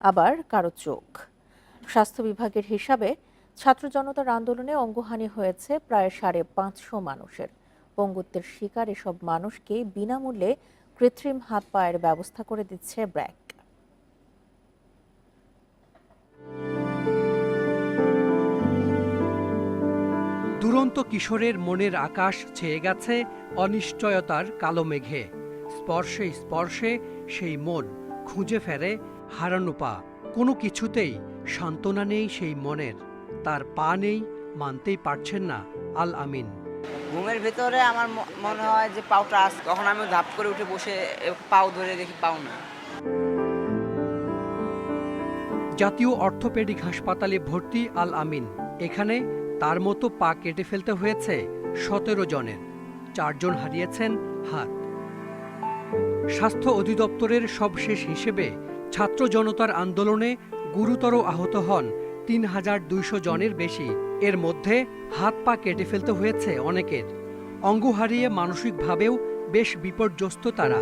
আবার কারও চোখ। স্বাস্থ্য বিভাগের হিসাবে ছাত্র জনতার আন্দোলনে অঙ্গহানি হয়েছে প্রায় সাড়ে পাঁচশো মানুষের। পঙ্গুত্বের শিকার এসব মানুষকে বিনামূল্যে কৃত্রিম হাত পায়ের ব্যবস্থা করে দিচ্ছে ব্র্যাক। দুরন্ত কিশোরের মনের আকাশ ছেয়ে গেছে অনিশ্চয়তার কালো মেঘে। স্পর্শে স্পর্শে সেই মন খুঁজে ফেরে হারানো পা কোনো কিছুতেই সান্ত্বনা নেই সেই মনের। তার পা নেই মানতেই পারছেন না আল আমিন। ঘুমের ভেতরে আমার মনে হয় যে পাউটা আছে তখন আমি ধাপ করে উঠে বসে পাও ধরে দেখি পাও না। জাতীয় অর্থোপেডিক হাসপাতালে ভর্তি আল আমিন। এখানে তার মতো পা কেটে ফেলতে হয়েছে সতেরো জনের। চারজন হারিয়েছেন হাত। স্বাস্থ্য অধিদপ্তরের সবশেষ হিসেবে ছাত্র জনতার আন্দোলনে গুরুতর আহত হন তিন হাজার দুইশো জনের বেশি। এর মধ্যে হাত পা কেটে ফেলতে হয়েছে অনেকের। অঙ্গ হারিয়ে মানসিকভাবেও বেশ বিপর্যস্ত তারা।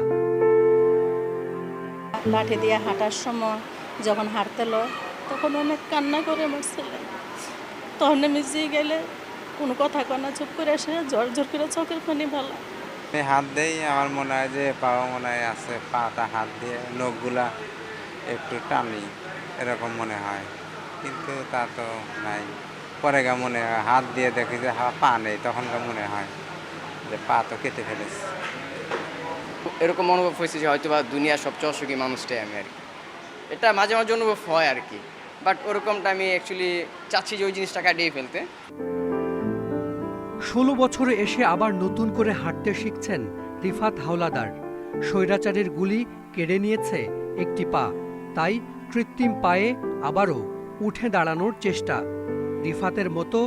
লাঠি দিয়ে হাঁটার সময় যখন হাঁটতেল তখন অনেক কান্না করে আমার ছেলে তখন মিশিয়ে গেলে কোনো কথা কনা চুপ করে এসে জ্বর জ্বর করে চোখের পানি ভালো। হাত দেই আমার মনে হয় যে পাও মনে হয় আছে পাটা হাত দিয়ে নখগুলা একটু টানি এরকম মনে হয়। কিন্তু তা তো নাই। পরে গা মনে হয় হাত দিয়ে দেখি যে হা পা নেই তখন গা মনে হয় যে পা তো কেটে ফেলেছে। এরকম অনুভব হয়েছে যে হয়তো বা দুনিয়ার সবচেয়ে অসুখী মানুষটাই আমি আর কি। এটা মাঝে মাঝে অনুভব হয় আর কি। বাট ওরকমটা আমি অ্যাকচুয়ালি চাচ্ছি যে ওই জিনিসটা কাটিয়ে ফেলতে। ষোলো বছরে এসে আবার নতুন করে হাঁটতে শিখছেন রিফাত হাওলাদার। স্বৈরাচারের গুলি কেড়ে নিয়েছে একটি পা। তাই কৃত্রিম পায়ে আবারও উঠে দাঁড়ানোর চেষ্টা। রিফাতের মতো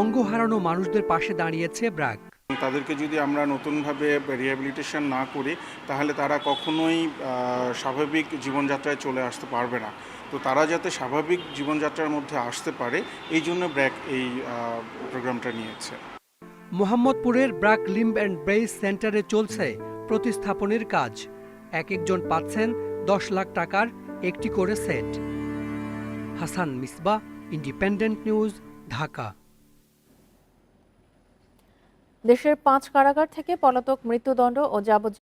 অঙ্গ হারানো মানুষদের পাশে দাঁড়িয়েছে ব্র্যাক তাদেরকে যদি আমরা নতুনভাবে রিহ্যাবিলিটেশন না করি তাহলে তারা কখনোই স্বাভাবিক জীবনযাত্রায় চলে আসতে পারবে না। তো তারা যাতে স্বাভাবিক জীবনযাত্রার মধ্যে আসতে পারে এই জন্য ব্র্যাক এই প্রোগ্রামটা নিয়েছে। মোহাম্মদপুরের ব্র্যাক লিম্ব অ্যান্ড ব্রেইস সেন্টারে চলছে প্রতিস্থাপনের কাজ। এক একজন পাচ্ছেন দশ লাখ টাকার একটি করে set. Hasan Misba, Independent News, Dhaka. দেশের পাঁচ কারাগার থেকে পলাতক মৃত্যুদণ্ড ও যাবজ্জীবন